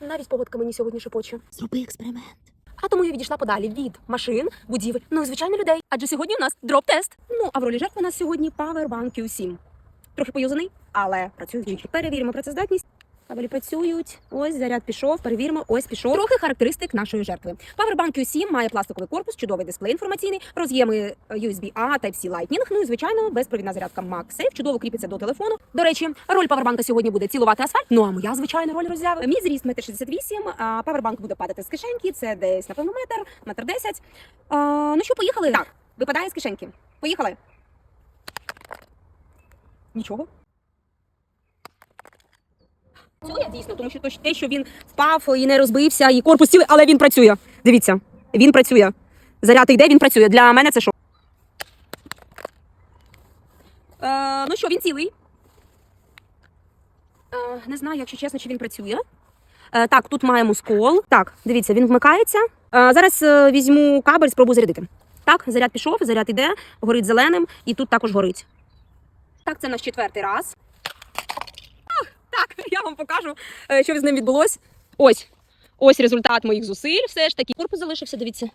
Навіть погодка мені сьогодні шепоче. Зроби експеримент. А тому я відійшла подалі від машин, будівель, ну і звичайно людей. Адже сьогодні у нас дроп-тест. Ну а в ролі жертви у нас сьогодні Powerbank Q7. Трохи поюзаний, але працюючий. Перевіримо працездатність. Кабелі працюють. Ось заряд пішов. Перевіримо. Ось пішов. Трохи характеристик нашої жертви. Powerbank Q7 має пластиковий корпус, чудовий дисплей інформаційний, роз'єми е, USB-A, Type-C Lightning, ну і звичайно безпровідна зарядка MagSafe, чудово кріпиться до телефону. До речі, роль Powerbank сьогодні буде цілувати асфальт. Ну а моя звичайна роль роззяви. Мій зріст 1,68 м, а Powerbank буде падати з кишеньки. Це десь напевно метр, метр десять. Ну що, поїхали? Так, випадає з кишеньки. Поїхали. Нічого. Працює дійсно, тому що те, що він впав і не розбився, і корпус цілий, але він працює. Дивіться, він працює. Заряд йде, він працює. Для мене це що? Е, ну що, він цілий. Е, не знаю, якщо чесно, чи він працює. Е, так, тут маємо скол. Так, дивіться, він вмикається. Е, зараз е, візьму кабель, спробую зарядити. Так, заряд пішов, заряд іде, горить зеленим, і тут також горить. Так, це наш четвертий раз. Так, я вам покажу, е, що з ним відбулось. Ось. Ось результат моїх зусиль. Все ж таки. Корпус залишився, дивіться.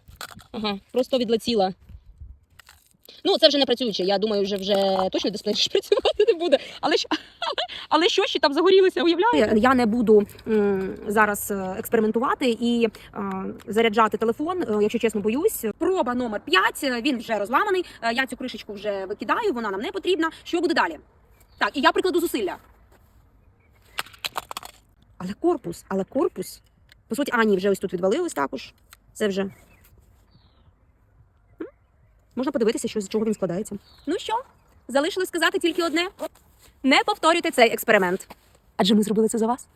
Ага, просто відлетіла. Ну, це вже не працююче. Я думаю, вже вже точно дисплей працювати не буде. Але що, але що ще там загорілося, уявляєте? Я не буду м, зараз е, експериментувати і е, заряджати телефон, якщо чесно, боюсь. Проба номер 5, він вже розламаний. Я цю кришечку вже викидаю, вона нам не потрібна. Що буде далі? Так, і я прикладу зусилля. Але корпус, але корпус. По суті, ані вже ось тут відвалилось також. Це вже. Можна подивитися, що з чого він складається. Ну що, залишилось сказати тільки одне: не повторюйте цей експеримент. Адже ми зробили це за вас.